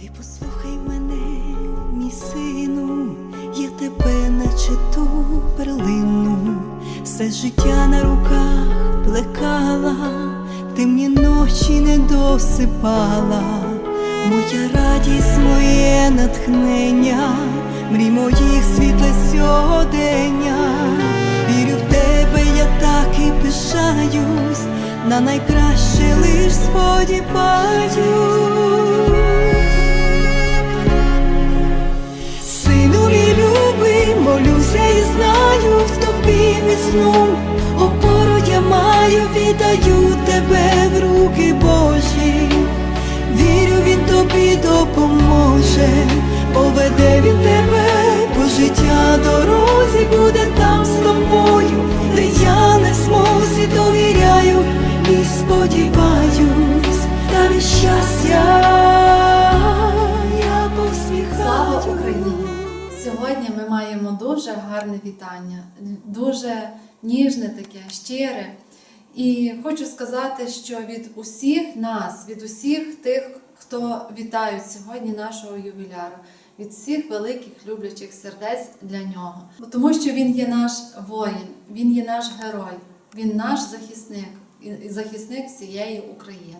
Ти послухай мене, мій сину, я тебе наче ту перлину, все життя на руках плекала, темні ночі не досипала, моя радість, моє натхнення, мрій моїх світле сьогодення, вірю в тебе, я так і пишаюсь, на найкраще лиш сподіваюсь. Тобі опору я маю, віддаю тебе в руки Божі. Вірю, він тобі допоможе, поведе він тебе по життя. Дорозі, буде там з тобою, де я не змозі довіряю і сподіваюсь, та від щастя Сьогодні ми маємо дуже гарне вітання, дуже ніжне таке, щире. І хочу сказати, що від усіх нас, від усіх тих, хто вітають сьогодні нашого ювіляра, від всіх великих люблячих сердець для нього. Тому що він є наш воїн, він є наш герой, він наш захисник і захисник всієї України.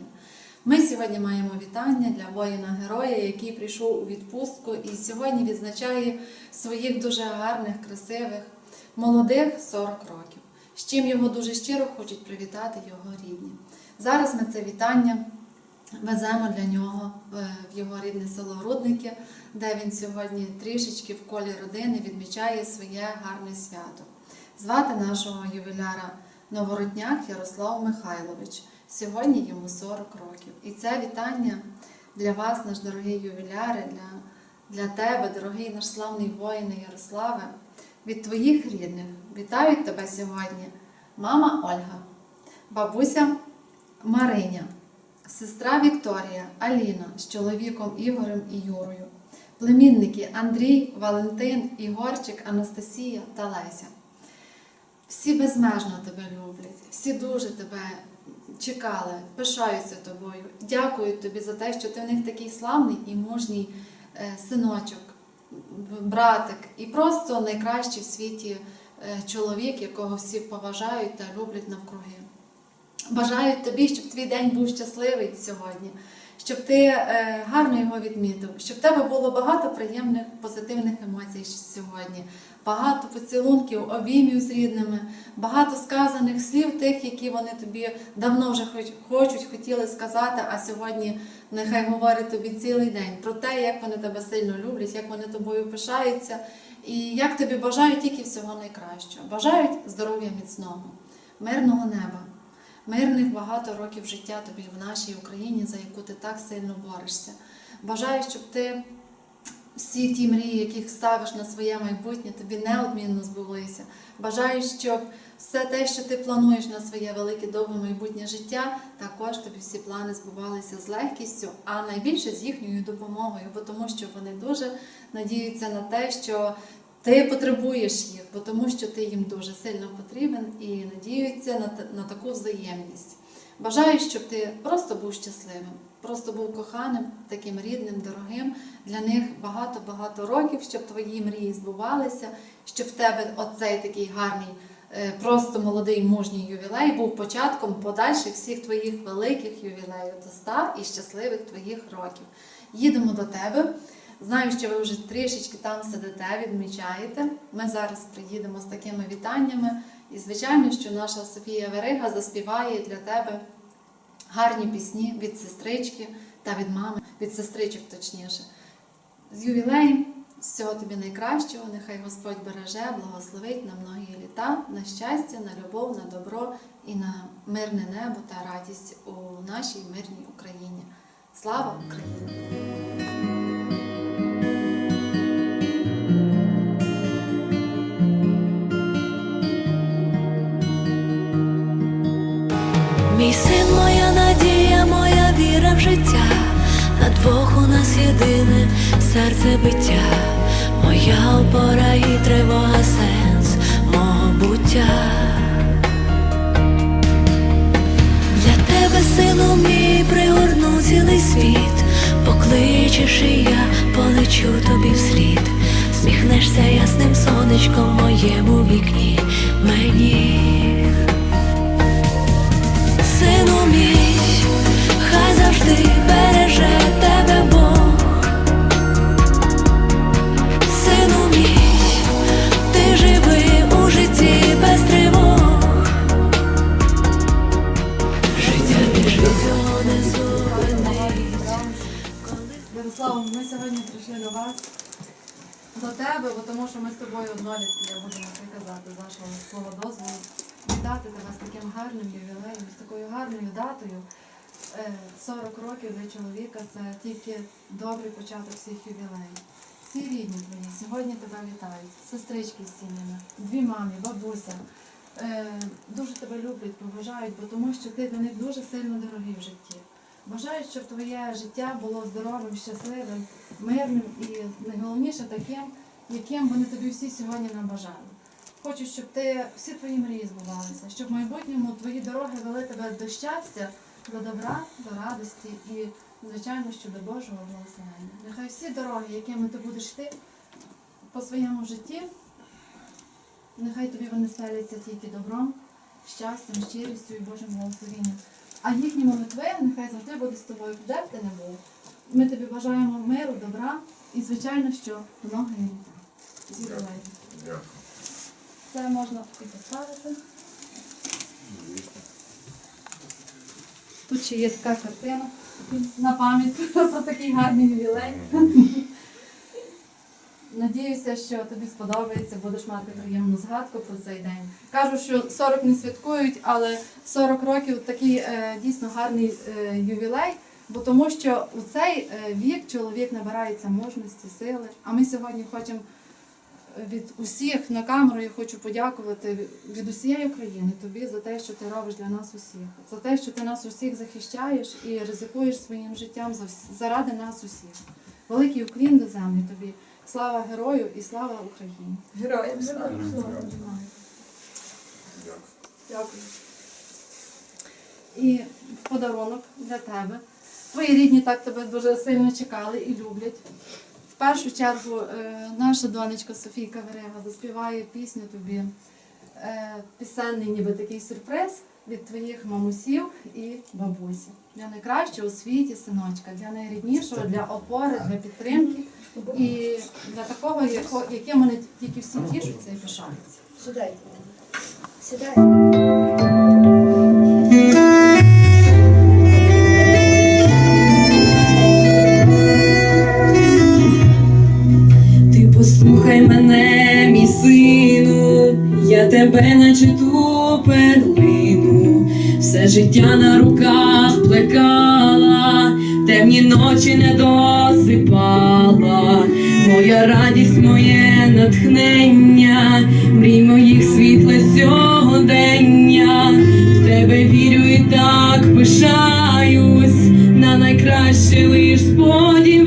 Ми сьогодні маємо вітання для воїна-героя, який прийшов у відпустку і сьогодні відзначає своїх дуже гарних, красивих, молодих 40 років. З чим його дуже щиро хочуть привітати його рідні. Зараз ми це вітання веземо для нього е, в його рідне село Рудники, де він сьогодні трішечки в колі родини відмічає своє гарне свято. Звати нашого ювіляра Новородняк Ярослав Михайлович. Сьогодні йому 40 років. І це вітання для вас, наш дорогий ювіляре, для, для тебе, дорогий наш славний воїне Ярославе, від твоїх рідних. Вітають тебе сьогодні мама Ольга, бабуся Мариня, сестра Вікторія, Аліна з чоловіком Ігорем і Юрою, племінники Андрій, Валентин, Ігорчик, Анастасія та Леся. Всі безмежно тебе люблять, всі дуже тебе чекали, пишаються тобою. Дякують тобі за те, що ти в них такий славний і мужній е, синочок, братик, і просто найкращий в світі е, чоловік, якого всі поважають та люблять навкруги. Бажаю тобі, щоб твій день був щасливий сьогодні, щоб ти е, гарно його відмітив, щоб в тебе було багато приємних позитивних емоцій сьогодні, багато поцілунків, обіймів з рідними, багато сказаних слів, тих, які вони тобі давно вже хоч, хочуть, хотіли сказати, а сьогодні нехай говорять тобі цілий день про те, як вони тебе сильно люблять, як вони тобою пишаються, і як тобі бажають тільки всього найкращого. Бажають здоров'я міцного, мирного неба мирних багато років життя тобі в нашій Україні, за яку ти так сильно борешся. Бажаю, щоб ти всі ті мрії, яких ставиш на своє майбутнє, тобі неодмінно збулися. Бажаю, щоб все те, що ти плануєш на своє велике довге майбутнє життя, також тобі всі плани збувалися з легкістю, а найбільше з їхньою допомогою, бо тому що вони дуже надіються на те, що ти потребуєш їх, бо тому що ти їм дуже сильно потрібен і надіються на, на таку взаємність. Бажаю, щоб ти просто був щасливим, просто був коханим, таким рідним, дорогим. Для них багато-багато років, щоб твої мрії збувалися, щоб в тебе оцей такий гарний, е, просто молодий мужній ювілей був початком подальших всіх твоїх великих ювілеїв до ста і щасливих твоїх років. Їдемо до тебе. Знаю, що ви вже трішечки там сидите, відмічаєте. Ми зараз приїдемо з такими вітаннями. І, звичайно, що наша Софія Верига заспіває для тебе гарні пісні від сестрички та від мами, від сестричок точніше. З ювілеєм всього тобі найкращого, нехай Господь береже, благословить на многі літа, на щастя, на любов, на добро і на мирне небо та радість у нашій мирній Україні. Слава Україні! двох у нас єдине серце биття, моя опора і тривога сенс мого буття. Для тебе, сину мій, пригорну цілий світ, покличеш і я полечу тобі вслід, сміхнешся ясним сонечком моєму вікні мені. Я буду з вашого свого дозволу. Вітати тебе з таким гарним ювілеєм, з такою гарною датою. Е, 40 років для чоловіка це тільки добрий початок всіх ювілеїв. Всі рідні твої сьогодні тебе вітають, сестрички з сім'ями, дві мамі, бабуся. Е, дуже тебе люблять, поважають, бо тому що ти для них дуже сильно дорогий в житті. Бажаю, щоб твоє життя було здоровим, щасливим, мирним і найголовніше таким, яким вони тобі всі сьогодні набажали. Хочу, щоб ти всі твої мрії збувалися, щоб в майбутньому твої дороги вели тебе до щастя, до добра, до радості і, звичайно, що до Божого благословення. Нехай всі дороги, якими ти будеш йти по своєму житті, нехай тобі вони стеляться тільки добром, щастям, щирістю і Божим благословенням. А їхні молитви нехай завжди буде з тобою, де б ти не був. Ми тобі бажаємо миру, добра і, звичайно, що многої Дякую. Це можна і поставити. Тут ще є така картина на пам'ять про такий гарний ювілей. Надіюся, що тобі сподобається, будеш мати приємну згадку про цей день. Кажу, що 40 не святкують, але 40 років такий е, дійсно гарний е, ювілей, бо тому що у цей е, вік чоловік набирається мужності, сили. А ми сьогодні хочемо від усіх на камеру я хочу подякувати від усієї України тобі за те, що ти робиш для нас усіх, за те, що ти нас усіх захищаєш і ризикуєш своїм життям заради нас усіх. Великий уклін до землі тобі. Слава герою і слава Україні. Героям слава. Дякую. Дякую. І подарунок для тебе. Твої рідні так тебе дуже сильно чекали і люблять. Першу чергу е, наша донечка Софійка Верега заспіває пісню тобі. Е, пісенний ніби такий сюрприз від твоїх мамусів і бабусі. Для найкращого у світі синочка, для найріднішого, для опори, для підтримки і для такого, яким вони тільки всі тішуться і пишаються. Сідайте. Сідайте. Пишаюсь, на найкраще лиш сподіваюсь.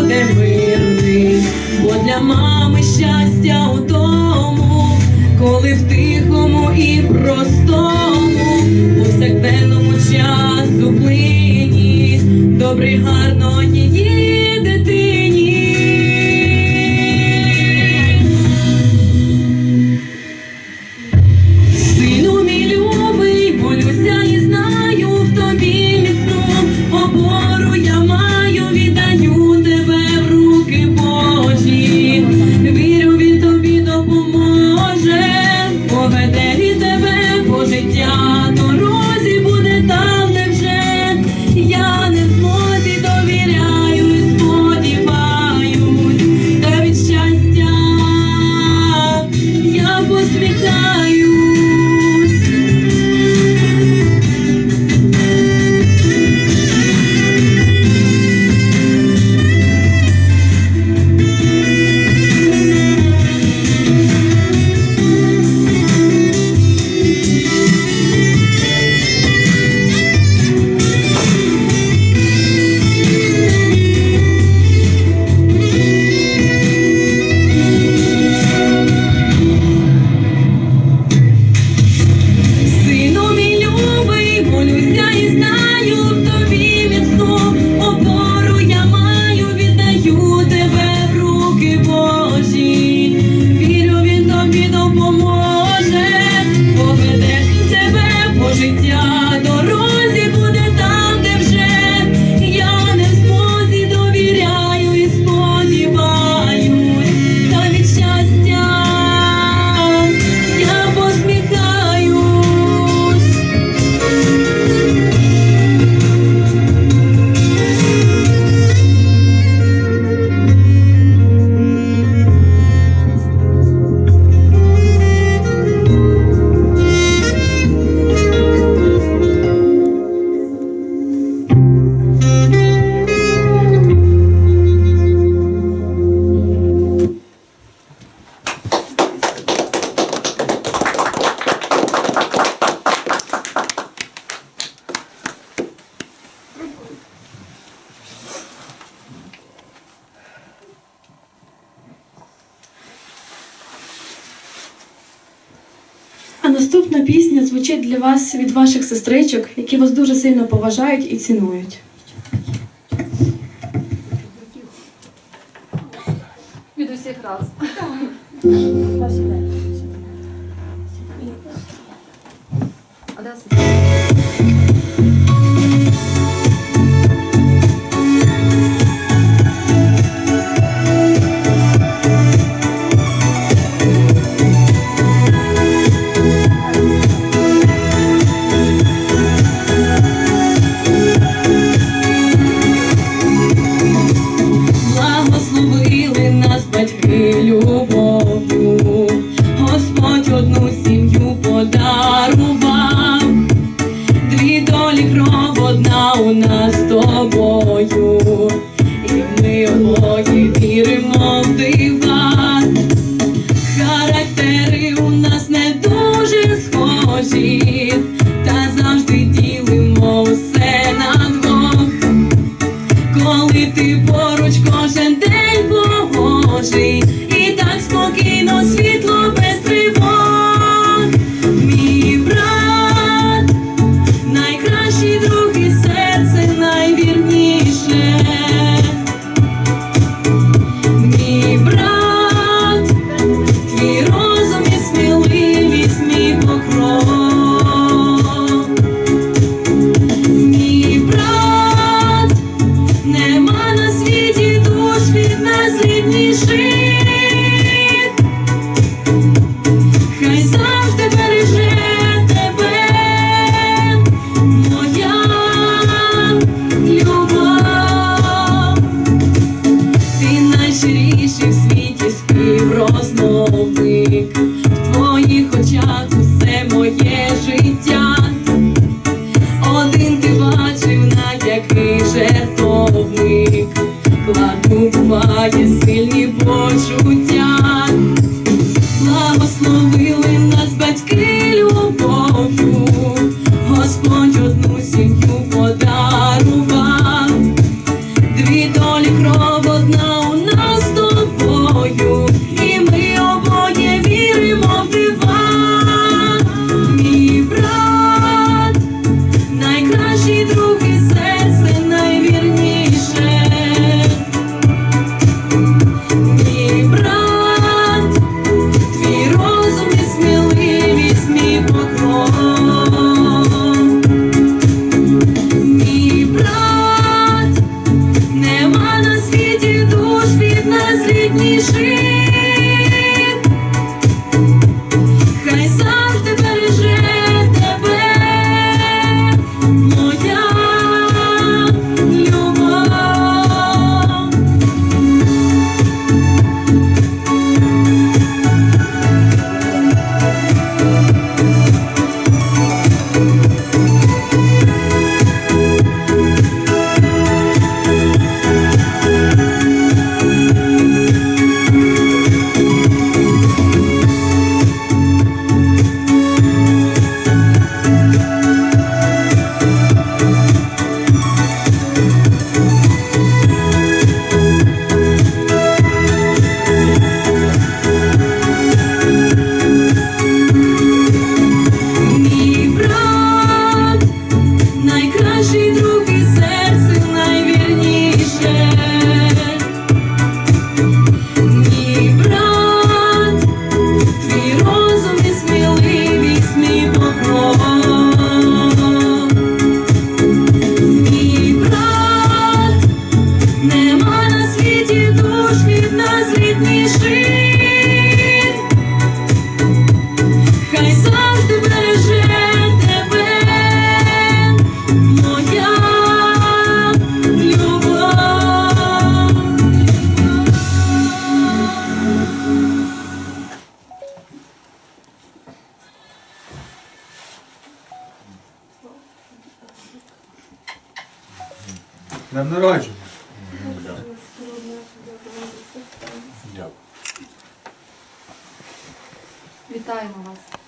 Буде мирний, бо для мами щастя у тому, коли в тихому і простому, повсякденному часу плині, добрий гарно її вас від ваших сестричок, які вас дуже сильно поважають і цінують? Від усіх раз. наші друзі. Тож від нас лі. Вітаємо вас.